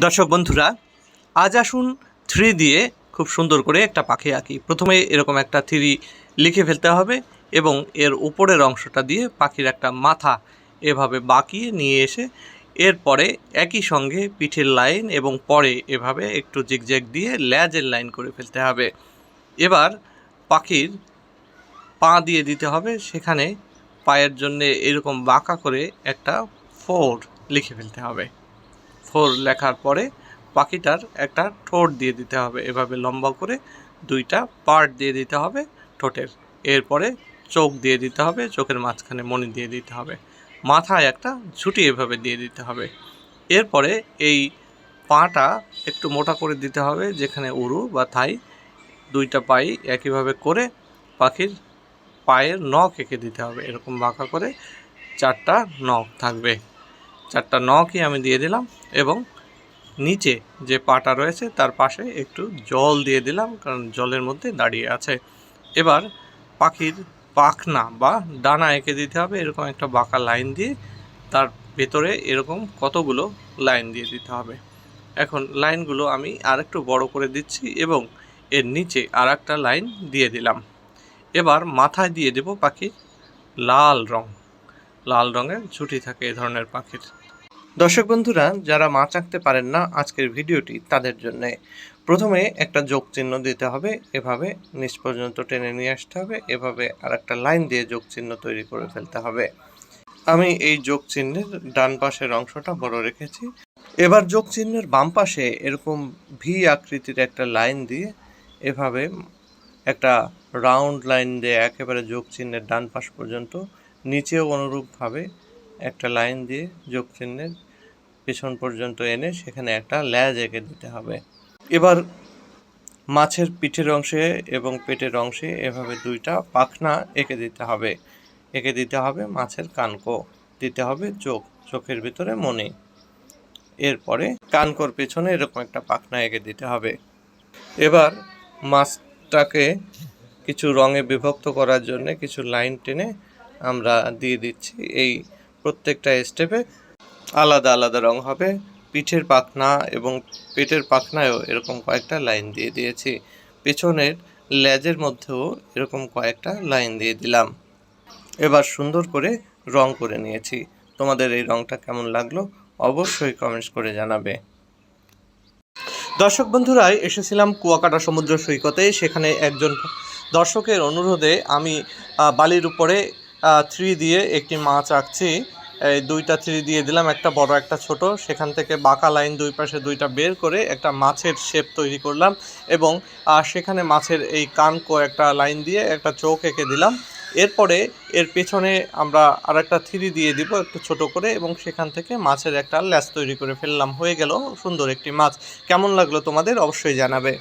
দর্শক বন্ধুরা, আজ আসুন থ্রি দিয়ে খুব সুন্দর করে একটা পাখি আঁকি। প্রথমে এরকম একটা থ্রি লিখে ফেলতে হবে এবং এর উপরের অংশটা দিয়ে পাখির একটা মাথা এভাবে বাঁকিয়ে নিয়ে এসে এরপরে একই সঙ্গে পিঠের লাইন এবং পরে এভাবে একটু জিগজ্যাগ দিয়ে ল্যাজের লাইন করে ফেলতে হবে। এবার পাখির পা দিয়ে দিতে হবে, সেখানে পায়ের জন্যে এরকম বাঁকা করে একটা ফোর লিখে ফেলতে হবে। ফোর লেখার পরে পাখিটার একটা ঠোঁট দিয়ে দিতে হবে। এভাবে লম্বা করে দুইটা পার্ট দিয়ে দিতে হবে ঠোঁটের। এরপরে চোখ দিয়ে দিতে হবে, চোখের মাঝখানে মণি দিয়ে দিতে হবে। মাথায় একটা ঝুঁটি এভাবে দিয়ে দিতে হবে। এরপরে এই পাটা একটু মোটা করে দিতে হবে, যেখানে উরু বা থাই দুইটা পাই একইভাবে করে পাখির পায়ের নখ এঁকে দিতে হবে। এরকম বাঁকা করে চারটা নখ থাকবে। চারটা নখই আমি দিয়ে দিলাম এবং নিচে যে পাটা রয়েছে তার পাশে একটু জল দিয়ে দিলাম, কারণ জলের মধ্যে দাঁড়িয়ে আছে। এবার পাখির পাখনা বা ডানা এঁকে দিতে হবে, এরকম একটা বাঁকা লাইন দিয়ে। তার ভেতরে এরকম কতগুলো লাইন দিয়ে দিতে হবে। এখন লাইনগুলো আমি আরেকটু বড় করে দিচ্ছি এবং এর নিচে আর একটা লাইন দিয়ে দিলাম। এবার মাথায় দিয়ে দেব পাখির লাল রং। লাল রঙের ছুটি থাকে এ ধরনের পাখির। দর্শক বন্ধুরা, যারা মাছ আঁকতে পারেন না আজকের ভিডিওটি তাদের জন্যে। প্রথমে একটা যোগ চিহ্ন দিতে হবে, এভাবে নিচ পর্যন্ত টেনে নিয়ে আসতে হবে, এভাবে আর একটা লাইন দিয়ে যোগ চিহ্ন তৈরি করে ফেলতে হবে। আমি এই যোগ চিহ্নের ডান পাশের অংশটা বড় রেখেছি। এবার যোগ চিহ্নের বাম পাশে এরকম ভি আকৃতির একটা লাইন দিয়ে এভাবে একটা রাউন্ড লাইন দিয়ে একেবারে যোগ চিহ্নের ডান পাশ পর্যন্ত নিচেও অনুরূপভাবে একটা লাইন দিয়ে যোগ চিহ্নের পেছন পর্যন্ত এনে সেখানে একটা ল্যাজ এঁকে দিতে হবে। এবার মাছের পিঠের অংশে এবং পেটের অংশে এভাবে দুইটা পাখনা এঁকে দিতে হবে। এঁকে দিতে হবে মাছের কানকো, দিতে হবে চোখ, চোখের ভিতরে মনে। এরপরে কানকোর পেছনে এরকম একটা পাখনা এঁকে দিতে হবে। এবার মাছটাকে কিছু রঙে বিভক্ত করার জন্য কিছু লাইন টেনে আমরা দিয়ে দিচ্ছি। এই প্রত্যেকটা স্টেপে আলাদা আলাদা রং হবে। পিঠের পাখনা এবং পেটের পাখনায়ও এরকম কয়েকটা লাইন দিয়ে দিয়েছি। পেছনের লেজের মধ্যেও এরকম কয়েকটা লাইন দিয়ে দিলাম। এবার সুন্দর করে রং করে নিয়েছি। তোমাদের এই রংটা কেমন লাগল অবশ্যই কমেন্টস করে জানাবে। দর্শক বন্ধুরাই এসেছিলাম কুয়াকাটা সমুদ্র সৈকতে। সেখানে একজন দর্শকের অনুরোধে আমি বালির উপরে থ্রি দিয়ে একটি মাছ আঁকছি। এই দুইটা থ্রি দিয়ে দিলাম, একটা বড়, একটা ছোট। সেখান থেকে বাঁকা লাইন দুই পাশে দুইটা বের করে একটা মাছের শেপ তৈরি করলাম এবং সেখানে মাছের এই কানকো একটা লাইন দিয়ে একটা চোখ এঁকে দিলাম। এরপরে এর পেছনে আমরা আর একটা থ্রি দিয়ে দিব একটু ছোট করে এবং সেখান থেকে মাছের একটা ল্যাস তৈরি করে ফেললাম। হয়ে গেল সুন্দর একটি মাছ। কেমন লাগল তোমাদের? অবশ্যই জানাবে।